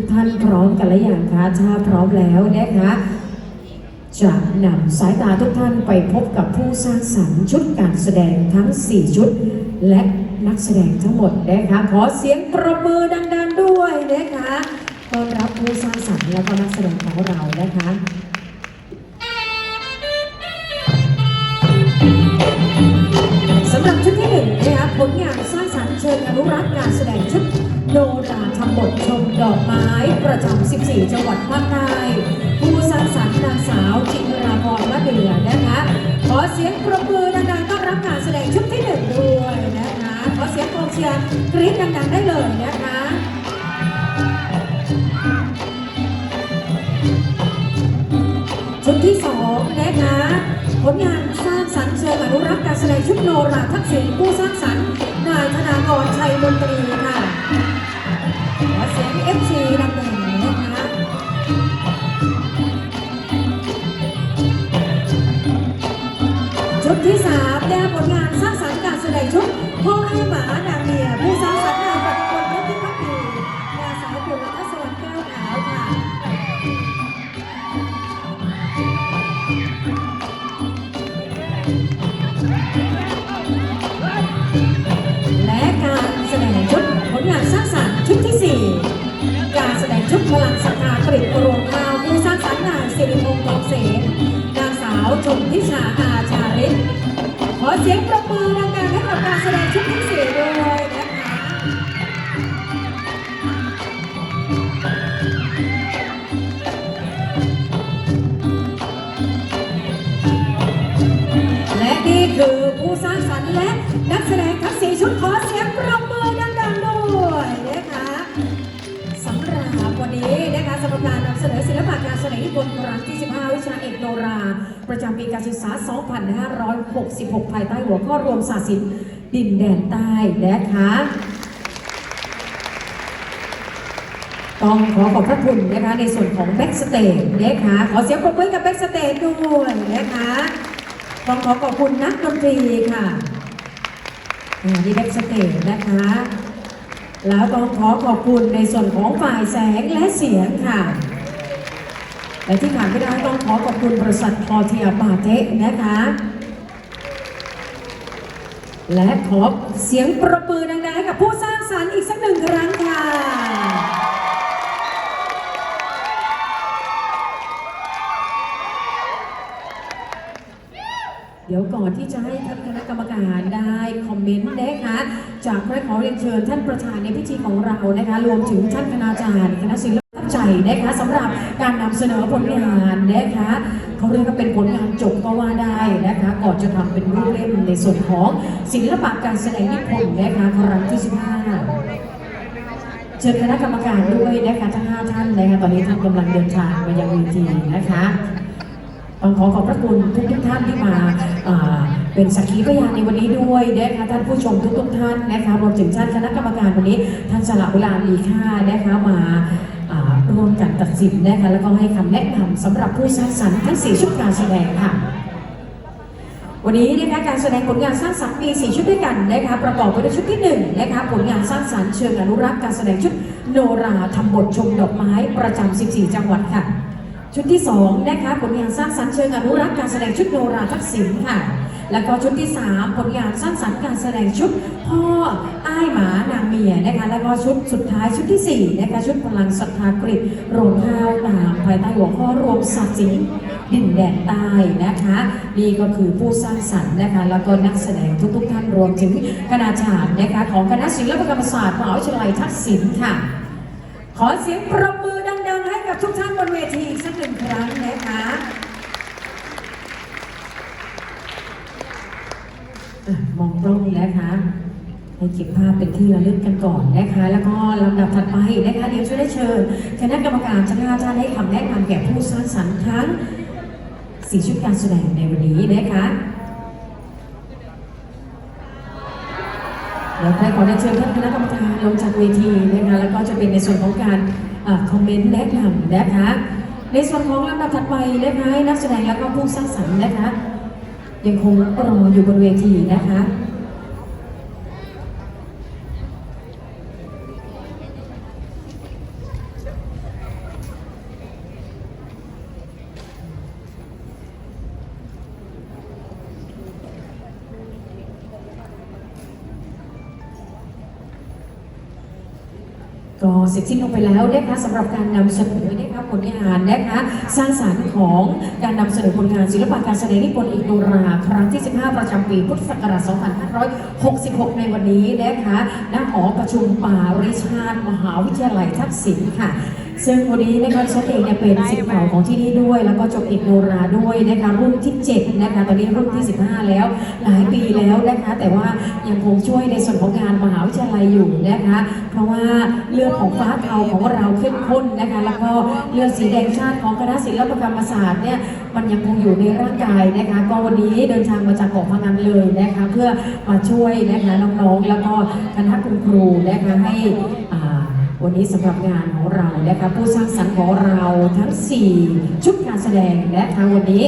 ทุกท่านพร้อมกันแล้วอย่างคะถ้าพร้อมแล้วนะคะจะนำสายตาทุกท่านไปพบกับผู้สร้างสรรค์ชุดการแสดงทั้ง 4 ชุด และนักแสดงทั้งหมดนะคะขอเสียงประมือดังๆด้วยนะคะต้อนรับผู้สร้างสรรค์และก็นักแสดงของเรานะคะ วัดภาคใต้ผู้สร้างสรรค์นางสาว จินราพรมะเดือนะคะ ขอเสียงปรบมือดังๆต้อนรับการแสดงชุดที่หนึ่งด้วยนะคะ ขอเสียงกองเชียร์กรี๊ดดังๆได้เลยนะคะชุดที่สองนะคะผลงานสร้างสรรค์เชิงอนุรักษ์การแสดงชุดโนราทักษิณผู้สร้างสรรค์นายธนากรชัยมนตรี ศรัทธากโรงข้าวผู้สร้างสรรค์นายสิริพงษ์ทองเสนนางสาวชมทิชาอาชาริศขอเสียงประมือดังๆให้กับการแสดงชุดที่4ด้วยนะคะและนี่คือผู้สร้างสรรค์และนักแสดงทั้งสี่ชุดของ ครั้งที่ 15 วิชาเอกโนรา ประจำปีการศึกษา 2566 ภายใต้หัวข้อรวมศาสตร์ศิลป์ดินแดนใต้นะคะต้องขอขอบพระคุณนะคะในส่วนของแบ็กสเตจนะคะขอเสียงปรบมือกับแบ็กสเตจด้วยนะคะต้องขอขอบคุณนักดนตรีค่ะนี่แบ็กสเตจนะคะ แล้วต้องขอขอบคุณในส่วนของฝ่ายแสงและเสียงค่ะ และที่ขาดไม่ได้ต้องขอขอบคุณบริษัทพอเทียบาเทคนะคะ และขอเสียงปรบมือดังๆให้กับผู้สร้างสรรค์อีกสักหนึ่งครั้งค่ะ เดี๋ยวก่อนที่จะให้ท่านคณะกรรมการได้คอมเมนต์นะคะ จากพระขอเรียนเชิญท่านประธานในพิธีของเรานะคะ รวมถึงท่านคณาจารย์คณะศิลป นะคะสำหรับการนำเสนอผลงานนะคะเขาเรียกว่าเป็นผลงานจบก็ว่าได้นะคะ ก่อนจะทำเป็นรูปเล่มในส่วนของศิลปะการแสดงนิพนธ์นะคะครั้งที่15เชิญคณะกรรมการด้วยนะคะทั้งห้าท่านนะคะตอนนี้ท่านกำลังเดินทางมายังเวทีนะคะต้องขอขอบพระคุณทุกทุกท่านที่มาเป็นสักขีพยานในวันนี้ด้วยนะคะท่านผู้ชมทุกทุกท่านนะคะรวมถึงท่านคณะกรรมการวันนี้ท่านสละเวลามีค่านะคะมา ร่วมกันตัดสินนะคะแล้วก็ให้คำแนะนำสำหรับผู้สร้างสรรค์ทั้งสี่ชุดการแสดงค่ะ วันนี้นะคะการแสดงผลงานสร้างสรรค์มี4ชุดด้วยกันนะคะประกอบไปด้วยชุดที่1นะคะผลงานสร้างสรรค์เชิงอนุรักษ์การแสดงชุดโนราทำบทชมดอกไม้ประจำ14 จังหวัดค่ะ ชุดที่2นะคะผลงานสร้างสรรค์เชิงอนุรักษ์การแสดงชุดโนราทักษิณค่ะ แล้วก็ชุดที่ 3 ผลงานสร้างสรรค์การแสดงชุดพ่ออ้ายหมานางเมียนะคะแล้วก็ชุดสุดท้ายชุดที่4นะคะชุดพลังศรัทธากริโรงข้าวตามภายใต้หัวข้อรวมศาสตร์ศิลป์ดินแดนใต้นะคะนี่ก็คือผู้สร้างสรรค์นะคะแล้วก็นักแสดงทุกๆท่านรวมถึงคณาจารย์นะคะของคณะศิลปกรรมศาสตร์มหาวิทยาลัยทักษิณค่ะ ขอเสียงปรบมือดังๆให้กับ ทุกท่านบนเวทีอีกสักหนึ่งครั้งนะคะอะมองตรงนะคะให้เก็บภาพเป็นที่ระลึกกันก่อนนะคะ แล้วก็ลำดับถัดไปนะคะเดี๋ยวจะได้เชิญคณะกรรมการทั้งห้าท่านให้คำแนะนำแก่ผู้สร้างสรรค์ทั้งสี่ชุดการแสดงในวันนี้นะคะเดี๋ยวใครขอได้เชิญท่านคณะกรรมการลงจากเวทีนะคะแล้วก็จะเป็นในส่วนของการ คอมเมนต์แนะนำนะคะ ในส่วนของลำดับถัดไปนะคะให้นักแสดงและก็ผู้สร้างสรรค์นะคะ ยังคงรออยู่บนเวทีนะคะ ก็เสร็จสิ้นลงไปแล้วนะคะสำหรับการนำเสนอนะคะผลงานนะคะสร้างสรรค์ของการนำเสนอผลงานศิลปะการแสดงนิพนธ์เอกโนราครั้งที่ 15 ประจำปีพุทธศักราช 2566 ในวันนี้นะคะณหอประชุมปาริชาติมหาวิทยาลัยทักษิณค่ะ ซึ่งวันนี้นะคะฉันเองเนี่ยเป็นศิษย์เก่าของที่นี่ด้วย แล้วก็จบเอกโนราด้วยนะคะรุ่นที่ 7 นะคะ ตอนนี้รุ่นที่ 15 แล้ว หลายปีแล้วนะคะ แต่ว่ายังคงช่วยในส่วนของงานมหาวิทยาลัยอยู่นะคะ เพราะว่าเลือดของฟ้าเทาของเราเข้มข้นนะคะ แล้วก็เลือดสีแดงชาติของคณะศิลปกรรมศาสตร์เนี่ยมันยังคงอยู่ในร่างกายนะคะ ก็วันนี้เดินทางมาจากเกาะพะงันเลยนะคะ เพื่อมาช่วยนะคะน้องๆแล้วก็คณะคุณครูนะคะให้ วันนี้สำหรับงานของเรานะคะผู้สร้างสรรค์ของเราทั้ง 4 ชุดการแสดงและคะวันนี้